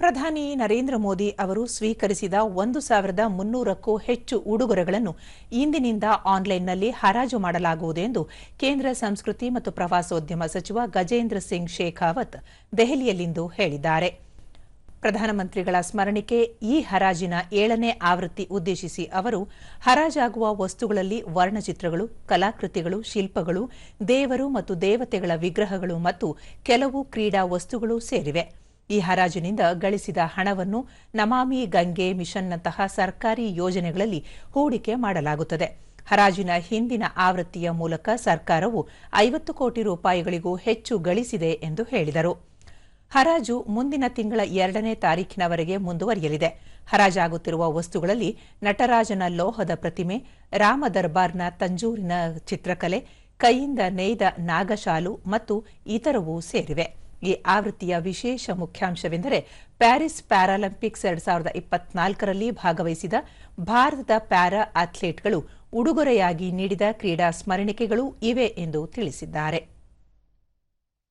ಪ್ರಧಾನಿ ನರೇಂದ್ರ ಮೋದಿ ಅವರು ಸ್ವೀಕರಿಸಿದ ಒಂದು ಸಾವಿರದ ಮುನ್ನೂರಕ್ಕೂ ಹೆಚ್ಚು ಉಡುಗೊರೆಗಳನ್ನು ಇಂದಿನಿಂದ ಆನ್ಲೈನ್ನಲ್ಲಿ ಹರಾಜು ಮಾಡಲಾಗುವುದು ಎಂದು ಕೇಂದ್ರ ಸಂಸ್ಕೃತಿ ಮತ್ತು ಪ್ರವಾಸೋದ್ಯಮ ಸಚಿವ ಗಜೇಂದ್ರ ಸಿಂಗ್ ಶೇಖಾವತ್ ದೆಹಲಿಯಲ್ಲಿಂದು ಹೇಳಿದ್ದಾರೆ. ಪ್ರಧಾನಮಂತ್ರಿಗಳ ಸ್ಮರಣಿಕೆ ಈ ಹರಾಜಿನ ಏಳನೇ ಆವೃತ್ತಿ ಉದ್ದೇಶಿಸಿ ಅವರು, ಹರಾಜಾಗುವ ವಸ್ತುಗಳಲ್ಲಿ ವರ್ಣಚಿತ್ರಗಳು, ಕಲಾಕೃತಿಗಳು, ಶಿಲ್ಪಗಳು, ದೇವರು ಮತ್ತು ದೇವತೆಗಳ ವಿಗ್ರಹಗಳು ಮತ್ತು ಕೆಲವು ಕ್ರೀಡಾ ವಸ್ತುಗಳು ಸೇರಿವೆ. ಈ ಹರಾಜಿನಿಂದ ಗಳಿಸಿದ ಹಣವನ್ನು ನಮಾಮಿ ಗಂಗೆ ಮಿಷನ್ನಂತಹ ಸರ್ಕಾರಿ ಯೋಜನೆಗಳಲ್ಲಿ ಹೂಡಿಕೆ ಮಾಡಲಾಗುತ್ತದೆ. ಹರಾಜಿನ ಹಿಂದಿನ ಆವೃತ್ತಿಯ ಮೂಲಕ ಸರ್ಕಾರವು ಐವತ್ತು ಕೋಟಿ ರೂಪಾಯಿಗಳಿಗೂ ಹೆಚ್ಚು ಗಳಿಸಿದೆ ಎಂದು ಹೇಳಿದರು. ಹರಾಜು ಮುಂದಿನ ತಿಂಗಳ ಎರಡನೇ ತಾರೀಖಿನವರೆಗೆ ಮುಂದುವರಿಯಲಿದೆ. ಹರಾಜಾಗುತ್ತಿರುವ ವಸ್ತುಗಳಲ್ಲಿ ನಟರಾಜನ ಲೋಹದ ಪ್ರತಿಮೆ, ರಾಮ ದರ್ಬಾರ್ನ ತಂಜೂರಿನ ಚಿತ್ರಕಲೆ, ಕೈಯಿಂದ ನೇಯ್ದ ನಾಗಶಾಲು ಮತ್ತು ಇತರವೂ ಸೇರಿವೆ. ಈ ಆವೃತ್ತಿಯ ವಿಶೇಷ ಮುಖ್ಯಾಂಶವೆಂದರೆ ಪ್ಯಾರಿಸ್ ಪ್ಯಾರಾಲಿಂಪಿಕ್ಸ್ ಎರಡ್ ಸಾವಿರದ ಇಪ್ಪತ್ನಾಲ್ಕರಲ್ಲಿ ಭಾಗವಹಿಸಿದ ಭಾರತದ ಪ್ಯಾರಾ ಅಥ್ಲೀಟ್ಗಳು ಉಡುಗೊರೆಯಾಗಿ ನೀಡಿದ ಕ್ರೀಡಾ ಸ್ಮರಣಿಕೆಗಳು ಇವೆ ಎಂದು ತಿಳಿಸಿದ್ದಾರೆ.